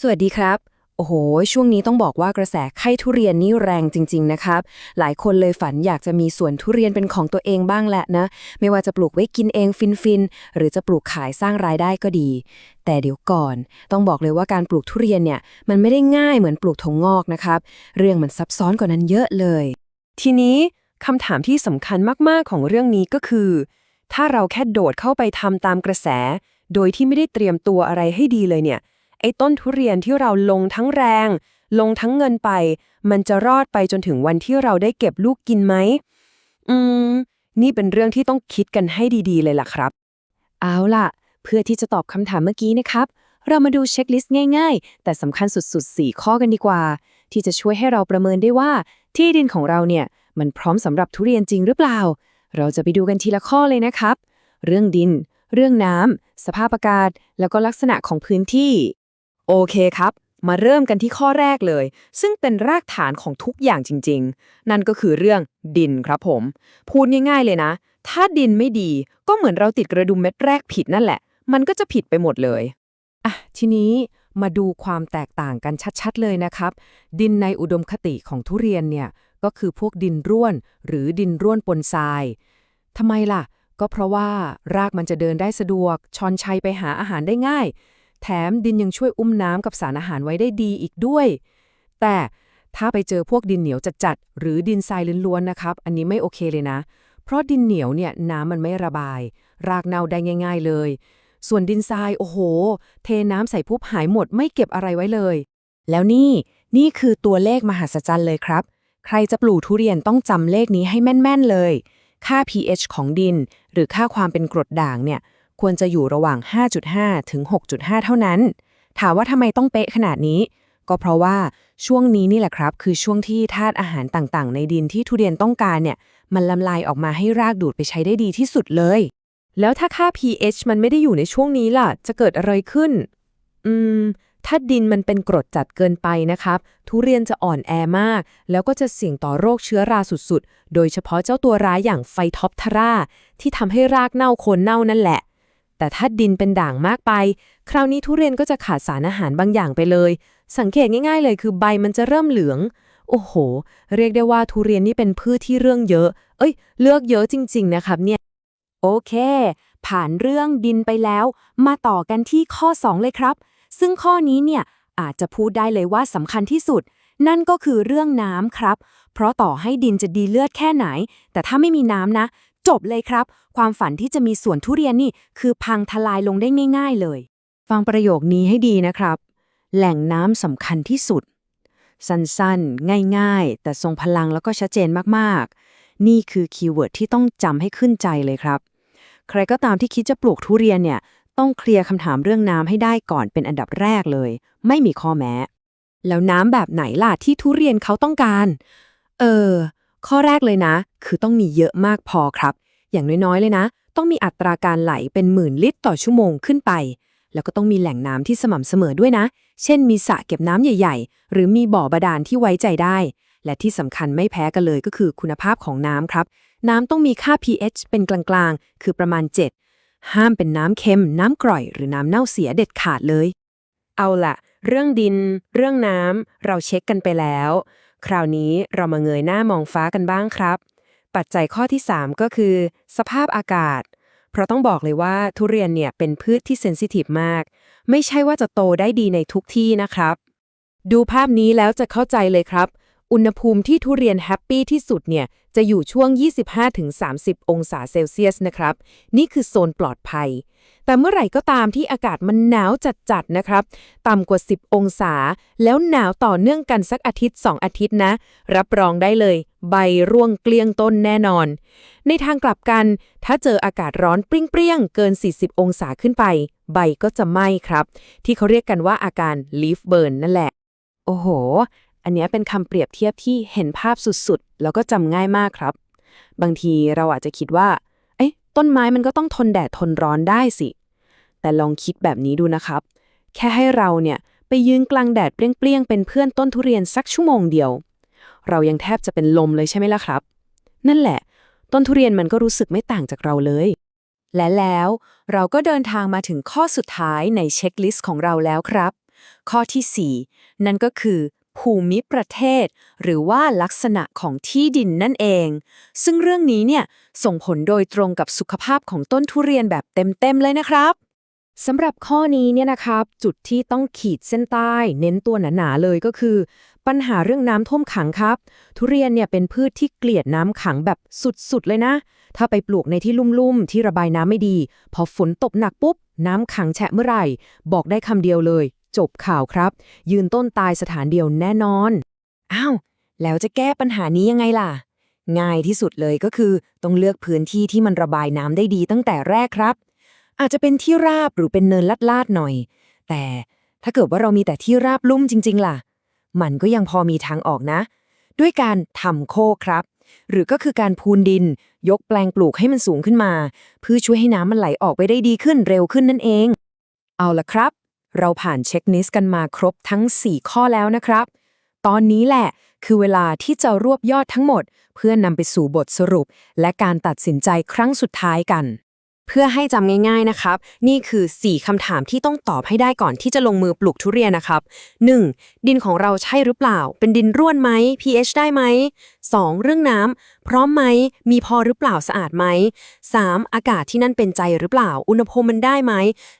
สวัสดีครับ โอ้โห ช่วงนี้ต้องบอกว่ากระแสไข้ทุเรียนนี่แรงจริง ๆ นะครับ หลายคนเลยฝันอยากจะมีสวนทุเรียนเป็นของตัวเองบ้างแหละนะ ไม่ว่าจะปลูกไว้กินเองฟินๆ หรือจะปลูกขายสร้างรายได้ก็ดี แต่เดี๋ยวก่อน ต้องบอกเลยว่าการปลูกทุเรียนเนี่ย มันไม่ได้ง่ายเหมือนปลูกถั่วงอกนะครับ เรื่องมันซับซ้อนกว่านั้นเยอะเลย ทีนี้คำถามที่สำคัญมากๆของเรื่องนี้ก็คือ ถ้าเราแค่โดดเข้าไปทำตามกระแส โดยที่ไม่ได้เตรียมตัวอะไรให้ดีเลยเนี่ย ไอ้ต้นทุเรียนที่เราลงทั้งแรง ลงทั้งเงินไป มันจะรอดไปจนถึงวันที่เราได้เก็บลูกกินไหม อืม นี่เป็นเรื่องที่ต้องคิดกันให้ดีๆ เลยล่ะครับ เอาล่ะ เพื่อที่จะตอบคำถามเมื่อกี้นะครับ เรามาดูเช็คลิสต์ง่ายๆ แต่สำคัญสุดๆ 4 ข้อกันดีกว่า ที่จะช่วยให้เราประเมินได้ว่า ที่ดินของเราเนี่ย มันพร้อมสำหรับทุเรียนจริงหรือเปล่า เราจะไปดูกันทีละข้อเลยนะครับ เรื่องดิน เรื่องน้ำสภาพอากาศ แล้วก็ลักษณะของพื้นที่ โอเคครับ มาเริ่มกันที่ข้อแรกเลย ซึ่งเป็นรากฐานของทุกอย่างจริง ๆ นั่นก็คือเรื่องดินครับผม พูดง่ายๆเลยนะ ถ้าดินไม่ดีก็เหมือนเราติดกระดุมเม็ดแรกผิดนั่นแหละ มันก็จะผิดไปหมดเลยอะทีนี้มาดูความแตกต่างกันชัดๆ เลยนะครับ ดินในอุดมคติของทุเรียนเนี่ย ก็คือพวกดินร่วน หรือดินร่วนปนทรายทำไมล่ะ ก็เพราะว่ารากมันจะเดินได้สะดวก ชอนชัยไปหาอาหารได้ง่าย แถมดินยังช่วยอุ้มน้ำกับสารอาหารไว้ได้ดีอีกด้วย แต่ถ้าไปเจอพวกดินเหนียวจัดๆหรือดินทรายล้วนๆนะครับ อันนี้ไม่โอเคเลยนะ เพราะดินเหนียวเนี่ยน้ำมันไม่ระบาย รากเน่าได้ง่าย ๆเลย ส่วนดินทรายโอ้โห เทน้ำใส่ปุ๊บหายหมดไม่เก็บอะไรไว้เลย แล้วนี่นี่คือตัวเลขมหัศจรรย์เลยครับ ใครจะปลูกทุเรียนต้องจำเลขนี้ให้แม่นๆเลย ค่า pH ของดิน หรือค่าความเป็นกรดด่างเนี่ย ควรจะอยู่ระหว่าง 5.5 ถึง 6.5 เท่านั้น ถามว่าทำไมต้องเป๊ะขนาดนี้ ก็เพราะว่าช่วงนี้นี่แหละครับ คือช่วงที่ธาตุอาหารต่างๆ ในดินที่ทุเรียนต้องการเนี่ย มันลำลายออกมาให้รากดูดไปใช้ได้ดีที่สุดเลย แล้วถ้าค่า pH มันไม่ได้อยู่ในช่วงนี้ล่ะ จะเกิดอะไรขึ้น อืมถ้าดินมันเป็นกรดจัดเกินไปนะครับ ทุเรียนจะอ่อนแอมาก แล้วก็จะเสี่ยงต่อโรคเชื้อราสุดๆ โดยเฉพาะเจ้าตัวร้ายอย่างไฟท็อปทาราที่ทำให้รากเน่าโคนเน่านั่นแหละ แต่ถ้าดินเป็นด่างมากไป คราวนี้ทุเรียนก็จะขาดสารอาหารบางอย่างไปเลย สังเกตง่ายๆเลยคือใบมันจะเริ่มเหลือง โอ้โห เรียกได้ว่าทุเรียนนี่เป็นพืชที่เรื่องเยอะ เอ้ย เลือกเยอะจริง ๆ นะครับเนี่ย โอเค ผ่านเรื่องดินไปแล้ว มาต่อกันที่ข้อ 2 เลยครับ ซึ่งข้อนี้เนี่ยอาจจะพูดได้เลยว่าสำคัญที่สุด นั่นก็คือเรื่องน้ำครับ เพราะต่อให้ดินจะดีเลือดแค่ไหน แต่ถ้าไม่มีน้ำนะ จบเลยครับ ความฝันที่จะมีสวนทุเรียนนี่ คือพังทลายลงได้ง่าย ๆเลย ฟังประโยคนี้ให้ดีนะครับ แหล่งน้ำสำคัญที่สุด สั้นๆ ง่ายๆ แต่ทรงพลังแล้วก็ชัดเจนมากๆ นี่คือคีย์เวิร์ดที่ต้องจำให้ขึ้นใจเลยครับ ใครก็ตามที่คิดจะปลูกทุเรียนเนี่ย ต้องเคลียร์คำถามเรื่องน้ำให้ได้ก่อนเป็นอันดับแรกเลย ไม่มีข้อแม้ แล้วน้ำแบบไหนล่ะที่ทุเรียนเขาต้องการ เออ ข้อแรกเลยนะ คือต้องมีเยอะมากพอครับ อย่างน้อยๆ เลยนะ ต้องมีอัตราการไหลเป็นหมื่นลิตรต่อชั่วโมงขึ้นไป แล้วก็ต้องมีแหล่งน้ำที่สม่ำเสมอด้วยนะ เช่น มีสระเก็บน้ำใหญ่ ๆ หรือมีบ่อบาดาลที่ไว้ใจได้ และที่สำคัญไม่แพ้กันเลยก็คือคุณภาพของน้ำครับ น้ำต้องมีค่า pH เป็นกลางๆ คือประมาณ 7 ห้ามเป็นน้ำเค็ม น้ำกร่อย หรือน้ำเน่าเสียเด็ดขาดเลย เอาละเรื่องดิน เรื่องน้ำเราเช็คกันไปแล้ว คราวนี้เรามาเงยหน้ามองฟ้ากันบ้างครับ ปัจจัยข้อที่ 3 ก็คือ สภาพอากาศ เพราะต้องบอกเลยว่าทุเรียนเนี่ยเป็นพืชที่เซนซิทีฟมาก ไม่ใช่ว่าจะโตได้ดีในทุกที่นะครับ ดูภาพนี้แล้วจะเข้าใจเลยครับ อุณหภูมิที่ทุเรียนแฮปปี้ที่สุดเนี่ยจะอยู่ช่วง 25-30 องศาเซลเซียสนะครับ นี่คือโซนปลอดภัย แต่เมื่อไหร่ก็ตามที่อากาศมันหนาวจัดๆนะครับ ต่ำกว่า 10 องศา แล้วหนาวต่อเนื่องกันสักอาทิตย์ 2 อาทิตย์นะ รับรองได้เลย ใบร่วงเกลี้ยงต้นแน่นอน ในทางกลับกัน ถ้าเจออากาศร้อนเปรี้ยงๆเกิน 40 องศาขึ้นไป ใบก็จะไหม้ครับ ที่เขาเรียกกันว่าอาการ leaf burn นั่นแหละ โอ้โห อันนี้เป็นคำเปรียบเทียบที่เห็นภาพสุดๆ แล้วก็จำง่ายมากครับ บางทีเราอาจจะคิดว่า เอ๊ะ ต้นไม้มันก็ต้องทนแดดทนร้อนได้สิ แต่ลองคิดแบบนี้ดูนะครับ แค่ให้เราเนี่ยไปยืนกลางแดดเปรี้ยงๆ เป็นเพื่อนต้นทุเรียนสักชั่วโมงเดียว เรายังแทบจะเป็นลมเลยใช่ไหมล่ะครับ นั่นแหละ ต้นทุเรียนมันก็รู้สึกไม่ต่างจากเราเลย และแล้วเราก็เดินทางมาถึงข้อสุดท้ายในเช็คลิสต์ของเราแล้วครับ ข้อทีสี่4 นั่นก็คือ ภูมิประเทศ หรือว่าลักษณะของที่ดินนั่นเอง ซึ่งเรื่องนี้เนี่ยส่งผลโดยตรงกับสุขภาพของต้นทุเรียนแบบเต็มๆเลยนะครับสำหรับข้อนี้เนี่ยนะครับ จุดที่ต้องขีดเส้นใต้ เน้นตัวหนาๆเลยก็คือ ปัญหาเรื่องน้ำท่วมขังครับ ทุเรียนเนี่ยเป็นพืชที่เกลียดน้ำขังแบบสุดๆเลยนะ ถ้าไปปลูกในที่ลุ่มๆ ที่ระบายน้ำไม่ดี พอฝนตกหนักปุ๊บ น้ำขังแฉะเมื่อไหร่ บอกได้คำเดียวเลย จบข่าวครับ ยืนต้นตายสถานเดียวแน่นอน อ้าว แล้วจะแก้ปัญหานี้ยังไงล่ะ ง่ายที่สุดเลยก็คือ ต้องเลือกพื้นที่ที่มันระบายน้ำได้ดีตั้งแต่แรกครับ อาจจะเป็นที่ราบหรือเป็นเนินลาดๆหน่อย แต่ถ้าเกิดว่าเรามีแต่ที่ราบลุ่มจริง ๆ ล่ะ มันก็ยังพอมีทางออกนะ ด้วยการทำโคครับ หรือก็คือการพูนดิน ยกแปลงปลูกให้มันสูงขึ้นมา เพื่อช่วยให้น้ำมันไหลออกไปได้ดีขึ้นเร็วขึ้นนั่นเอง เอาละครับ เราผ่านเช็คลิสต์กันมาครบทั้ง 4 ข้อแล้วนะครับ ตอนนี้แหละคือเวลาที่จะรวบยอดทั้งหมด เพื่อนำไปสู่บทสรุป และการตัดสินใจครั้งสุดท้ายกัน เพื่อให้จำง่ายๆนะครับ นี่คือ 4คำถามที่ต้องตอบให้ได้ก่อนที่จะลงมือปลูกทุเรียนนะครับ 1. ดินของเราใช่หรือเปล่า เป็นดินร่วนไหม pH ได้ไหม 2. เรื่องน้ำพร้อมไหม มีพอหรือเปล่าสะอาดไหม 3. อากาศที่นั่นเป็นใจหรือเปล่า อุณหภูมิมันได้ไหม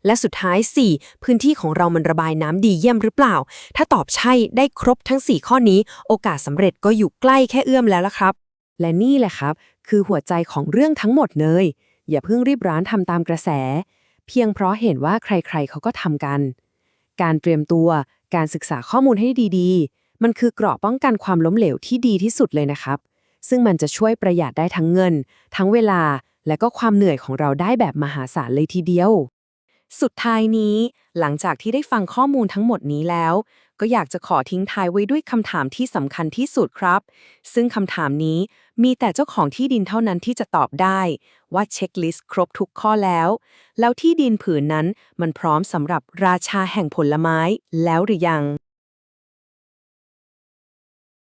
และสุดท้าย 4. พื้นที่ของเรามันระบายน้ำดีเยี่ยมหรือเปล่า ถ้าตอบใช่ได้ครบทั้ง 4 ข้อนี้ โอกาสสำเร็จก็อยู่ใกล้แค่เอื้อมแล้วละครับ และนี่แหละครับ คือหัวใจของเรื่องทั้งหมดเลย อย่าเพิ่งรีบร้านทำตามกระแส เพียงเพราะเห็นว่าใครๆเขาก็ทำกัน การเตรียมตัว การศึกษาข้อมูลให้ดีๆ มันคือเกราะป้องกันความล้มเหลวที่ดีที่สุดเลยนะครับ ซึ่งมันจะช่วยประหยัดได้ทั้งเงิน ทั้งเวลา และก็ความเหนื่อยของเราได้แบบมหาศาลเลยทีเดียว สุดท้ายนี้ หลังจากที่ได้ฟังข้อมูลทั้งหมดนี้แล้ว ก็อยากจะขอทิ้งท้ายไว้ด้วยคำถามที่สำคัญที่สุดครับ ซึ่งคำถามนี้มีแต่เจ้าของที่ดินเท่านั้นที่จะตอบได้ว่าเช็คลิสต์ครบทุกข้อแล้ว แล้วที่ดินผืนนั้นมันพร้อมสำหรับราชาแห่งผลไม้แล้วหรือยัง